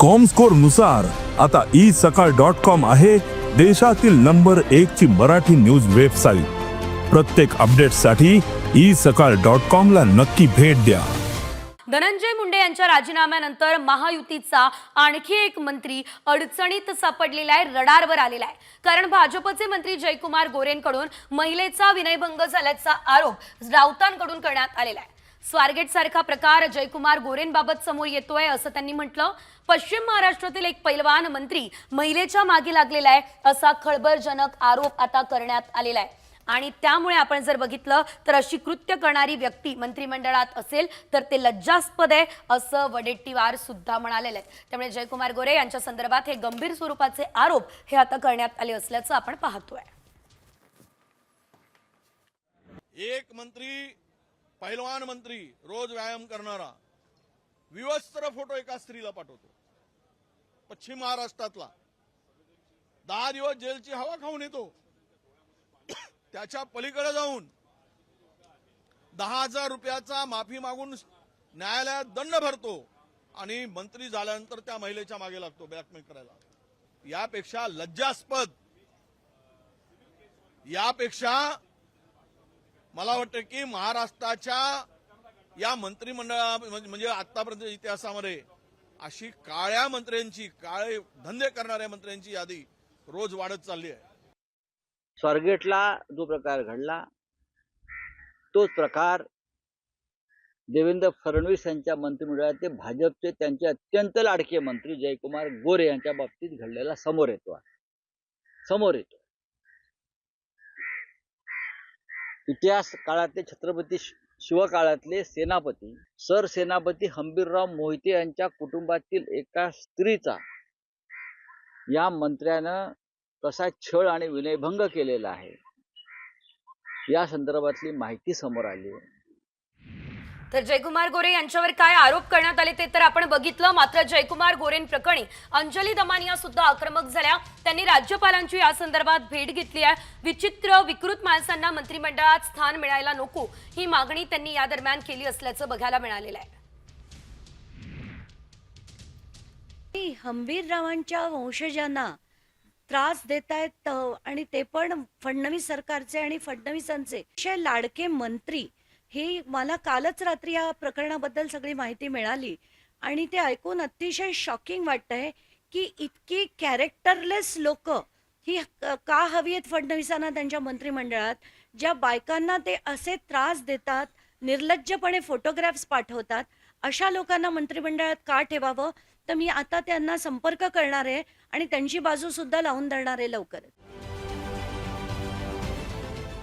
कॉमस्कोरनुसार आता ई सकाळ dot com आहे देशातील नंबर एक ची मराठी न्यूज वेबसाईट प्रत्येक अपडेटसाठी ई सकाळ डॉट कॉम ला नक्की भेट द्या. धनंजय मुंडे यांच्या राजीनाम्यानंतर महायुतीचा आणखी एक मंत्री अडचणीत सापडलेला आहे रडारवर आलेला आहे. कारण भाजपचे मंत्री जयकुमार गोरेंकडून महिलेचा विनयभंग झाल्याचा आरोप राऊतांकडून करण्यात आलेला आहे. स्वारगेट सारखा प्रकार जयकुमार गोरेंबाबत समोर येतोय असं त्यांनी म्हटलं. पश्चिम महाराष्ट्रातील एक पैलवान मंत्री महिलेच्या मागे लागलेला आहे असा खळबळजनक आरोप आता करण्यात आलेला आहे. आणि त्यामुळे आपण जर बघितलं तर अशी कृत्य करणारी व्यक्ती मंत्रिमंडळात असेल तर ते लज्जास्पद आहे असं वडेट्टीवार सुद्धा म्हणालेले आहेत. त्यामुळे जयकुमार गोरे यांच्या संदर्भात हे गंभीर स्वरूपाचे आरोप हे आता करण्यात आले असल्याचं आपण पाहतोय. एक मंत्री पहिलवान मंत्री रोज व्यायाम करणारा विवस्त्र फोटो एका स्त्रीला पाठवतो. पश्चिम महाराष्ट्रातला. दहा दिवस जेलची हवा खाऊन येतो. त्याच्या पलीकडे जाऊन दहा हजार रुपयाचा माफी मागून न्यायालयात दंड भरतो आणि मंत्री झाल्यानंतर त्या महिलेच्या मागे लागतो ब्लॅकमेल करायला. यापेक्षा लज्जास्पद यापेक्षा मला वाटतं की महाराष्ट्राच्या या मंत्रिमंडळा म्हणजे आतापर्यंत इतिहासामध्ये अशी काळ्या मंत्र्यांची काळे धंदे करणाऱ्या मंत्र्यांची यादी रोज वाढत चालली आहे. स्वारगेटला जो प्रकार घडला तोच प्रकार देवेंद्र फडणवीस यांच्या मंत्रिमंडळाचे भाजपचे त्यांचे अत्यंत लाडके मंत्री जयकुमार गोरे यांच्या बाबतीत घडलेला समोर येतो समोर येतो इतिहास काळातले छत्रपती शिवकाळातले सेनापती सर सेनापती हंबीरराव मोहिते यांच्या कुटुंबातील एका स्त्रीचा या मंत्र्यानं कसा छळ आणि विनयभंग केलेला आहे या संदर्भातली माहिती समोर आली आहे. तर जयकुमार गोरे यांच्यावर काय आरोप करण्यात आले ते तर आपण बघितलं. मात्र जयकुमार गोरें प्रकरणी अंजली दमानिया सुद्धा आक्रमक झाल्या. त्यांनी राज्यपालांची या संदर्भात भेट घेतली आहे. विचित्र विकृत माणसांना मंत्रिमंडळात स्थान मिळायला नको ही मागणी त्यांनी या दरम्यान केली असल्याचं बघायला मिळालेलं आहे. हंबीररावांच्या वंशजांना त्रास देत आहेत आणि ते पण फडणवीस सरकारचे आणि फडणवीसांचे. लाडके मंत्री ही मला कालच रात्री या प्रकरणाबद्दल सगळी माहिती मिळाली. आणि ते ऐकून अतिशय शॉकिंग वाटतंय की इतकी कॅरेक्टरलेस लोक ही का हवी आहेत फडणवीसांना त्यांच्या मंत्रिमंडळात ज्या बायकांना ते असे त्रास देतात निर्लज्जपणे फोटोग्राफ्स पाठवतात अशा लोकांना मंत्रिमंडळात का ठेवावं? तर मी आता त्यांना संपर्क करणार आहे आणि त्यांची बाजू सुद्धा लावून धरणार आहे लवकरच.